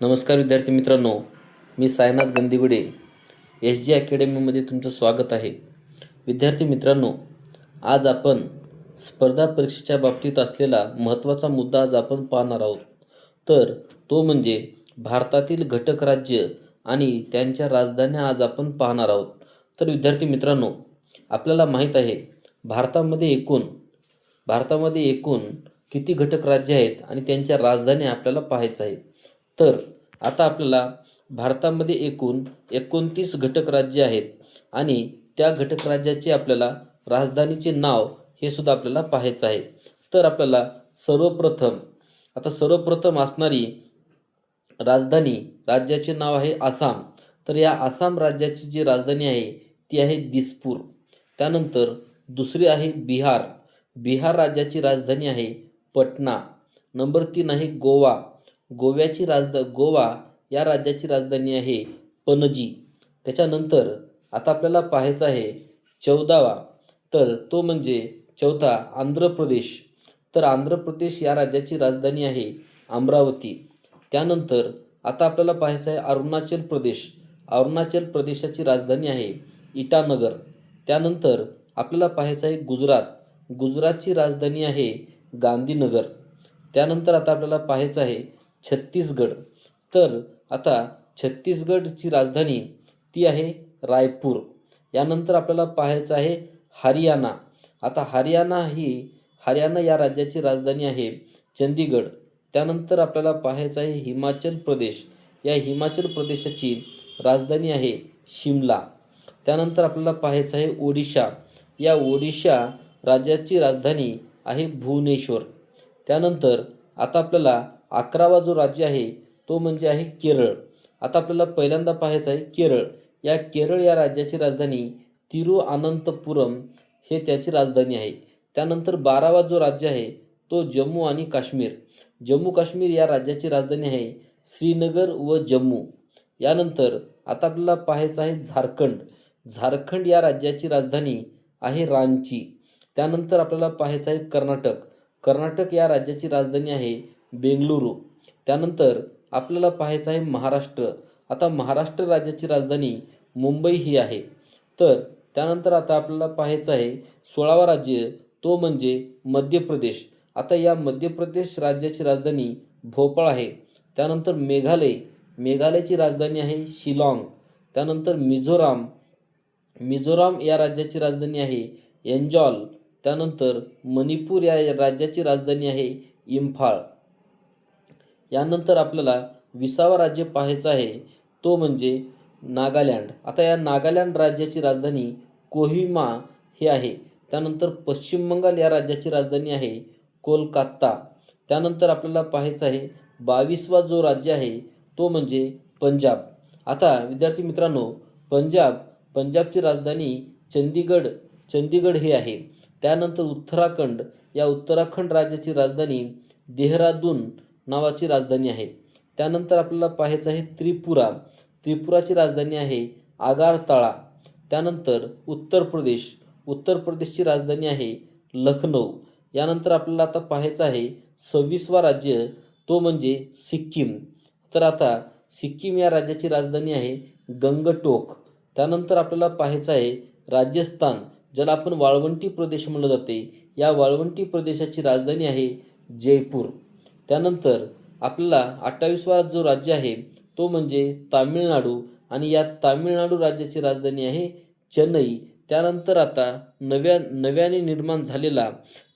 नमस्कार विद्यार्थी मित्रांनो मी सायनाथ गंदिगुडे एस जी अकॅडमीमध्ये तुमचं स्वागत आहे. विद्यार्थी मित्रांनो आज आपण स्पर्धा परीक्षेच्या बाबतीत असलेला महत्त्वाचा मुद्दा आज आपण पाहणार आहोत. तर तो म्हणजे भारतातील घटक राज्य आणि त्यांच्या राजधान्या आज आपण पाहणार आहोत. तर विद्यार्थी मित्रांनो आपल्याला माहीत आहे भारतामध्ये एकूण भारतामध्ये एकूण किती घटक राज्य आहेत आणि त्यांच्या राजधान्या आपल्याला पाहायचं आहे. तर आता आपल्याला भारतामध्ये एकूण एकोणतीस घटक राज्य आहेत आणि त्या घटक राज्याचे आपल्याला राजधानीचे नाव हे सुद्धा आपल्याला पाहायचं आहे. तर आपल्याला सर्वप्रथम आता सर्वप्रथम असणारी राजधानी राज्याचे नाव आहे आसाम. तर या आसाम राज्याची जी राजधानी आहे ती आहे दिसपूर. त्यानंतर दुसरी आहे बिहार. बिहार राज्याची राजधानी आहे पटना. नंबर तीन आहे गोवा. गोव्याची राजध गोवा या राज्याची राजधानी आहे पणजी. त्याच्यानंतर आता आपल्याला पाहायचं आहे चौदावा. तर तो म्हणजे चौथा आंध्र प्रदेश. तर आंध्र प्रदेश या राज्याची राजधानी आहे अमरावती. त्यानंतर आता आपल्याला पाहायचं आहे अरुणाचल प्रदेश. अरुणाचल प्रदेशाची राजधानी आहे इटानगर. त्यानंतर आपल्याला पाहायचं आहे गुजरात. गुजरातची राजधानी आहे गांधीनगर. त्यानंतर आता आपल्याला पाहायचं आहे छत्तीसगड. तर आता छत्तीसगडची राजधानी ती आहे रायपूर. यानंतर आपल्याला पाहायचं आहे हरियाणा. आता हरियाणा ही हरियाणा या राज्याची राजधानी आहे चंदीगड. त्यानंतर आपल्याला पाहायचं आहे हिमाचल प्रदेश. या हिमाचल प्रदेशाची राजधानी आहे शिमला. त्यानंतर आपल्याला पाहायचं आहे ओडिशा. या ओडिशा राज्याची राजधानी आहे भुवनेश्वर. त्यानंतर आता आपल्याला अकरावा जो राज्य आहे तो म्हणजे आहे केरळ. आता आपल्याला पहिल्यांदा पाहायचं आहे केरळ. या केरळ या राज्याची राजधानी तिरुअनंतपुरम हे त्याची राजधानी आहे. त्यानंतर बारावा जो राज्य आहे तो जम्मू आणि काश्मीर. जम्मू काश्मीर या राज्याची राजधानी आहे श्रीनगर व जम्मू. यानंतर आता आपल्याला पाहायचं आहे झारखंड. झारखंड या राज्याची राजधानी आहे रांची. त्यानंतर आपल्याला पाहायचं आहे कर्नाटक. कर्नाटक या राज्याची राजधानी आहे बेंगलुरू. त्यानंतर आपल्याला पाहायचं आहे महाराष्ट्र. आता महाराष्ट्र राज्याची राजधानी मुंबई ही आहे. तर त्यानंतर आता आपल्याला पाहायचं आहे सोळावा राज्य तो म्हणजे मध्य प्रदेश आता या मध्य प्रदेश राज्याची राजधानी भोपाळ आहे. त्यानंतर मेघालय. मेघालयची राजधानी आहे शिलाँग. त्यानंतर मिझोराम. मिझोराम या राज्याची राजधानी आहे एन्जॉल त्यानंतर मणिपूर या राज्याची राजधानी आहे इम्फाळ. यानंतर आपल्याला विसावा राज्य पाहायचं आहे. तो म्हणजे नागालँड. आता या नागालँड राज्याची राजधानी कोहिमा हे आहे. त्यानंतर पश्चिम बंगाल या राज्याची राजधानी आहे कोलकाता. त्यानंतर आपल्याला पाहायचं आहे बावीसवा जो राज्य आहे तो म्हणजे पंजाब. आता विद्यार्थी मित्रांनो पंजाब पंजाबची राजधानी चंदीगड चंदीगड हे आहे. त्यानंतर उत्तराखंड या उत्तराखंड राज्याची राजधानी देहरादून नावाची राजधानी आहे. त्यानंतर आपल्याला पाहायचं आहे त्रिपुरा. त्रिपुराची राजधानी आहे आगारताळा. त्यानंतर उत्तर प्रदेश. उत्तर प्रदेशची राजधानी आहे लखनौ. यानंतर आपल्याला आता पाहायचं आहे सव्वीसवा राज्य तो म्हणजे सिक्कीम. तर आता सिक्कीम या राज्याची राजधानी आहे गंगटोक. त्यानंतर आपल्याला पाहायचं आहे राजस्थान. ज्याला आपण वाळवंटी प्रदेश म्हणलं जाते. या वाळवंटी प्रदेशाची राजधानी आहे जयपूर. त्यानंतर आपल्याला अठ्ठावीसवा जो राज्य आहे तो म्हणजे तामिळनाडू. आणि या तामिळनाडू राज्याची राजधानी आहे चेन्नई. त्यानंतर आता नव्या नव्याने निर्माण झालेला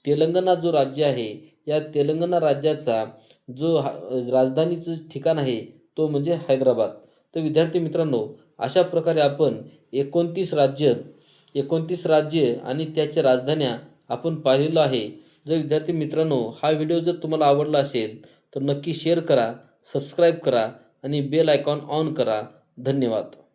तेलंगणा जो राज्य आहे या तेलंगणा राज्याचा जो हा राजधानीचं ठिकाण आहे तो म्हणजे हैदराबाद. तर विद्यार्थी मित्रांनो अशा प्रकारे आपण एकोणतीस राज्य एकोणतीस राज्य आणि त्याच्या राजधान्या आपण पाहिलेलो आहे. जर विद्यार्थी मित्रांनो हा व्हिडिओ जर तुम्हाला आवडला असेल तर नक्की शेअर करा सबस्क्राईब करा आणि बेल आयकॉन ऑन करा. धन्यवाद.